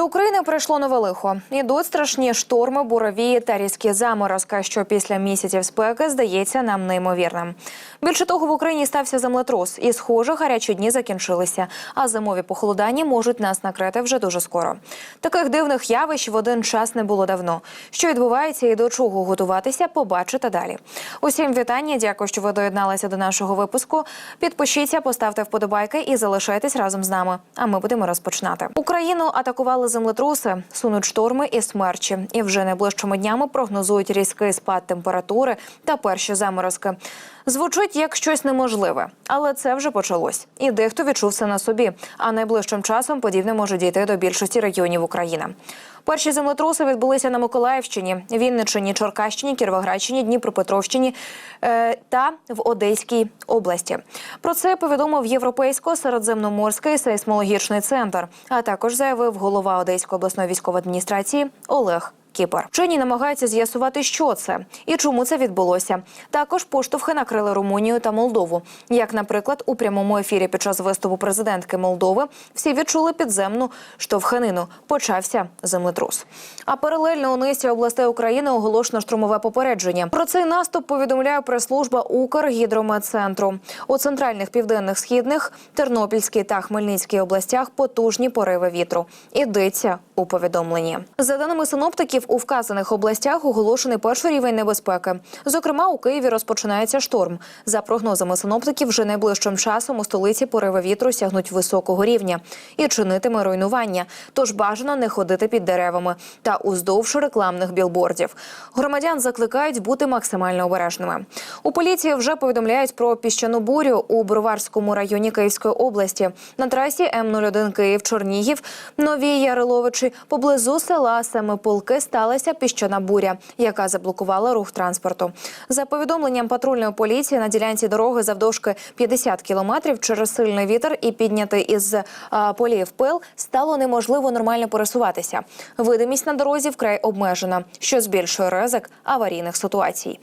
До України прийшло нове лихо. Ідуть страшні шторми, буровії та різкі заморозки, що після місяців спеки здається нам неймовірним. Більше того, в Україні стався землетрус, і схоже, гарячі дні закінчилися. А зимові похолодання можуть нас накрити вже дуже скоро. Таких дивних явищ в один час не було давно. Що відбувається і до чого готуватися, побачите далі. Усім вітання. Дякую, що ви доєдналися до нашого випуску. Підпишіться, поставте вподобайки і залишайтесь разом з нами. А ми будемо розпочинати. Україну атакували землетруси, сунуть шторми і смерчі. І вже найближчими днями прогнозують різкий спад температури та перші заморозки. Звучить як щось неможливе, але це вже почалось. І дехто відчув це на собі. А найближчим часом подібне може дійти до більшості регіонів України. Перші землетруси відбулися на Миколаївщині, Вінниччині, Черкащині, Кіровоградщині, Дніпропетровщині е, та в Одеській області. Про це повідомив Європейсько-середземноморський сейсмологічний центр, а також заявив голова Одеської обласної військової адміністрації Олег. Кіпр. Вчені намагаються з'ясувати, що це і чому це відбулося. Також поштовхи накрили Румунію та Молдову. Як, наприклад, у прямому ефірі під час виступу президентки Молдови всі відчули підземну штовханину. Почався землетрус. А паралельно у низці областей України оголошено штурмове попередження. Про цей наступ повідомляє прес-служба Укргідрометцентру. У центральних південних східних Тернопільській та Хмельницькій областях потужні пориви вітру. Ідеться у повідомленні. За даними синоптиків, у вказаних областях оголошений перший рівень небезпеки. Зокрема, у Києві розпочинається шторм. За прогнозами синоптиків, вже найближчим часом у столиці пориви вітру сягнуть високого рівня і чинитиме руйнування. Тож бажано не ходити під деревами та уздовж рекламних білбордів. Громадян закликають бути максимально обережними. У поліції вже повідомляють про піщану бурю у Броварському районі Київської області на трасі М01 Київ Чернігів, Нові Яриловичі поблизу села Семиполки сталася піщана буря, яка заблокувала рух транспорту. За повідомленням патрульної поліції на ділянці дороги завдовжки 50 кілометрів через сильний вітер і піднятий із а, полів пил стало неможливо нормально пересуватися. Видимість на дорозі вкрай обмежена, що збільшує ризик аварійних ситуацій.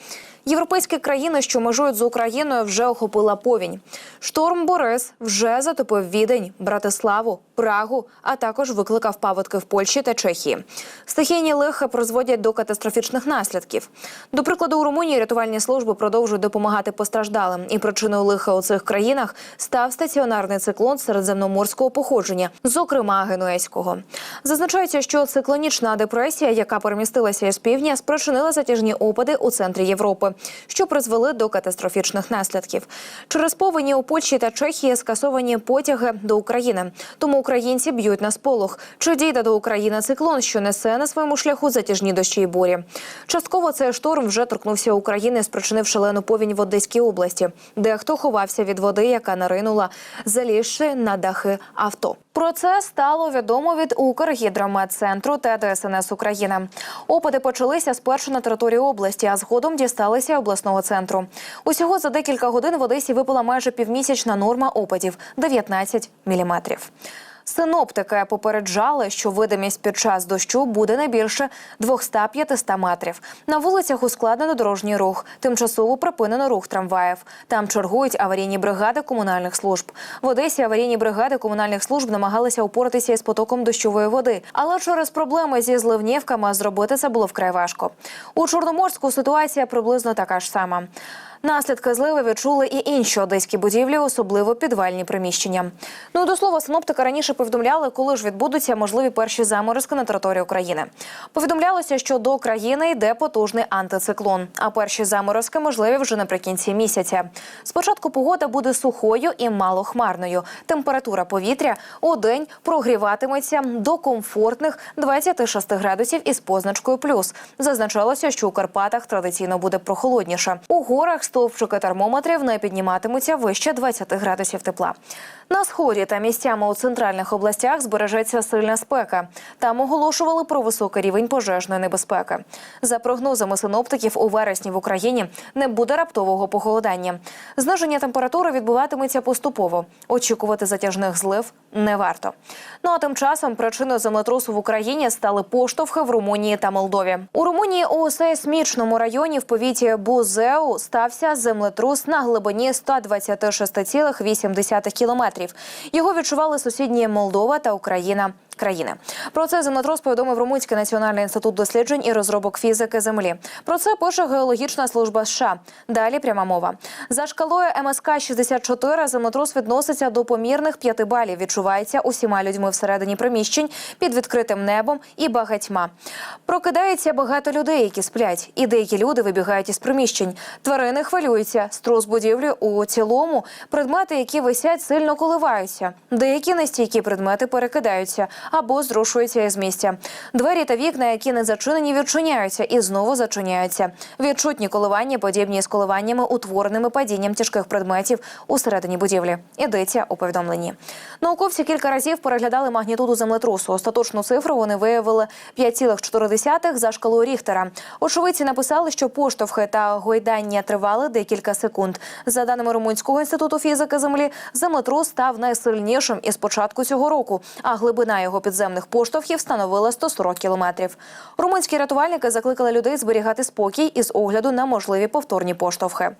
Європейські країни, що межують з Україною, вже охопила повінь. Шторм Борис вже затопив Відень, Братиславу, Прагу, а також викликав паводки в Польщі та Чехії. Стихійні лихи призводять до катастрофічних наслідків. До прикладу, у Румунії рятувальні служби продовжують допомагати постраждалим. І причиною лиха у цих країнах став стаціонарний циклон середземноморського походження, зокрема генуезького. Зазначається, що циклонічна депресія, яка перемістилася із півдня, спричинила затяжні опади у центрі Європи, що призвели до катастрофічних наслідків. Через повені у Польщі та Чехії скасовані потяги до України. Тому українці б'ють на сполох. Чи дійде до України циклон, що несе на своєму шляху затяжні дощі і бурі? Частково цей шторм вже торкнувся України, спричинив шалену повінь в Одеській області. Дехто ховався від води, яка наринула, залізши на дахи авто. Про це стало відомо від Укргідрометцентру та ДСНС України. Опади почалися спершу на території області, а згодом дісталися обласного центру. Усього за декілька годин в Одесі випала майже півмісячна норма опадів 19 міліметрів. Синоптики попереджали, що видимість під час дощу буде не більше 200-500 метрів. На вулицях ускладнено дорожній рух, тимчасово припинено рух трамваїв. Там чергують аварійні бригади комунальних служб. В Одесі аварійні бригади комунальних служб намагалися упоратися із потоком дощової води, але через проблеми зі зливнівками зробити це було вкрай важко. У Чорноморську ситуація приблизно така ж сама. Наслідки зливи відчули і інші одеські будівлі, особливо підвальні приміщення. Ну до слова, синоптики раніше повідомляли, коли ж відбудуться можливі перші заморозки на території України. Повідомлялося, що до країни йде потужний антициклон, а перші заморозки можливі вже наприкінці місяця. Спочатку погода буде сухою і малохмарною. Температура повітря у день прогріватиметься до комфортних 26 градусів із позначкою плюс. Зазначалося, що у Карпатах традиційно буде прохолодніше. У горах стовпчики термометрів не підніматимуться вище 20 градусів тепла. На сході та місцями у центральних областях збережеться сильна спека. Там оголошували про високий рівень пожежної небезпеки. За прогнозами синоптиків, у вересні в Україні не буде раптового похолодання. Зниження температури відбуватиметься поступово. Очікувати затяжних злив не варто. Ну а тим часом причиною землетрусу в Україні стали поштовхи в Румунії та Молдові. У Румунії у сейсмічному районі в повіті Бузеу стався землетрус на глибині 126,8 кілометрів. Його відчували сусідні Молдова та Україна. Країни. Про це землетрос повідомив Румунський національний інститут досліджень і розробок фізики землі. Про це пише геологічна служба США. Далі пряма мова за шкалою МСК 64 землетрос відноситься до помірних 5 балів. Відчувається усіма людьми всередині приміщень під відкритим небом і багатьма. Прокидається багато людей, які сплять, і деякі люди вибігають із приміщень. Тварини хвилюються. Струс будівлі у цілому. Предмети, які висять, сильно коливаються. Деякі нестійкі предмети перекидаються або зрушуються із місця. Двері та вікна, які не зачинені, відчиняються і знову зачиняються. Відчутні коливання, подібні з коливаннями, утвореними падінням тяжких предметів усередині будівлі. Йдеться у повідомленні. Науковці кілька разів переглядали магнітуду землетрусу. Остаточну цифру вони виявили 5,4 за шкалою Ріхтера. Очевидці написали, що поштовхи та гойдання тривали декілька секунд. За даними Румунського інституту фізики землі, землетрус став найсильнішим із початку цього року, а глибина його підземних поштовхів становила 140 кілометрів. Румунські рятувальники закликали людей зберігати спокій із огляду на можливі повторні поштовхи.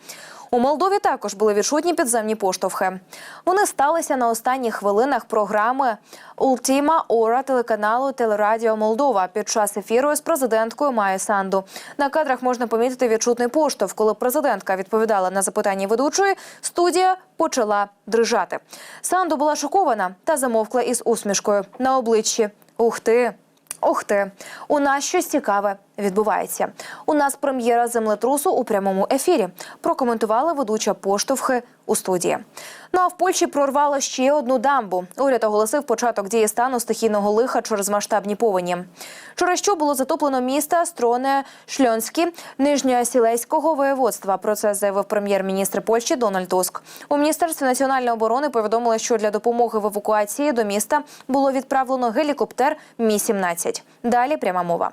У Молдові також були відчутні підземні поштовхи. Вони сталися на останніх хвилинах програми Ултіма Ора телеканалу Телерадіо Молдова під час ефіру з президенткою Майя Санду. На кадрах можна помітити відчутний поштовх. Коли президентка відповідала на запитання ведучої, студія почала дрижати. Санду була шокована та замовкла із усмішкою на обличчі. Ух ти! Ух ти, у нас щось цікаве відбувається. У нас прем'єра землетрусу у прямому ефірі. Прокоментувала ведуча поштовхи у студії. Ну а в Польщі прорвало ще одну дамбу. Уряд оголосив початок дії стану стихійного лиха через масштабні повені. Через що було затоплено міста Строне Шльонські Нижньосілеського воєводства. Про це заявив прем'єр-міністр Польщі Дональд Туск. У міністерстві національної оборони повідомили, що для допомоги в евакуації до міста було відправлено гелікоптер Мі 17 Далі пряма мова.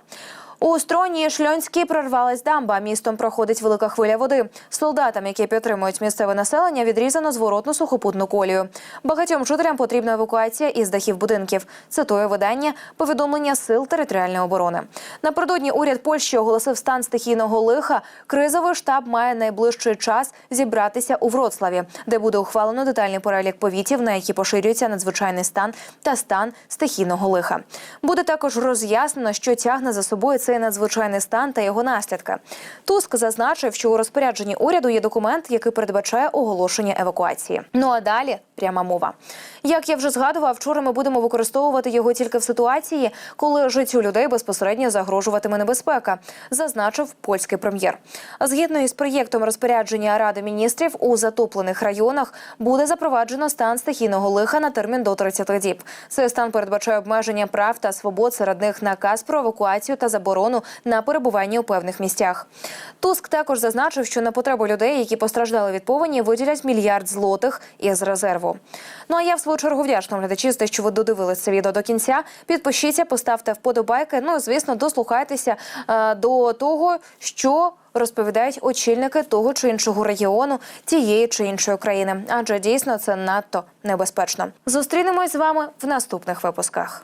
У строні Шльонській прорвалась дамба. Містом проходить велика хвиля води. Солдатам, які підтримують місцеве населення, відрізано зворотну сухопутну колію. Багатьом жителям потрібна евакуація із дахів будинків. Цитує видання повідомлення сил територіальної оборони. Напередодні уряд Польщі оголосив стан стихійного лиха. Кризовий штаб має найближчий час зібратися у Вроцлаві, де буде ухвалено детальний перелік повітів, на які поширюється надзвичайний стан та стан стихійного лиха. Буде також роз'яснено, що тягне за собою цей надзвичайний стан та його наслідки. Туск зазначив, що у розпорядженні уряду є документ, який передбачає оголошення евакуації. Ну а далі пряма мова. Як я вже згадував, вчора ми будемо використовувати його тільки в ситуації, коли життю людей безпосередньо загрожуватиме небезпека, зазначив польський прем'єр. Згідно із проєктом розпорядження Ради міністрів у затоплених районах буде запроваджено стан стихійного лиха на термін до 30 діб. Цей стан передбачає обмеження прав та свобод серед них наказ про евакуацію та заборону на перебування у певних місцях. Туск також зазначив, що на потребу людей, які постраждали від повені, виділять мільярд злотих із резерву. Ну а я в свою чергу вдячна глядачі за те, що ви додивилися це відео до кінця. Підпишіться, поставте вподобайки. Ну і, звісно, дослухайтеся е, до того, що розповідають очільники того чи іншого регіону тієї чи іншої країни, адже дійсно це надто небезпечно. Зустрінемось з вами в наступних випусках.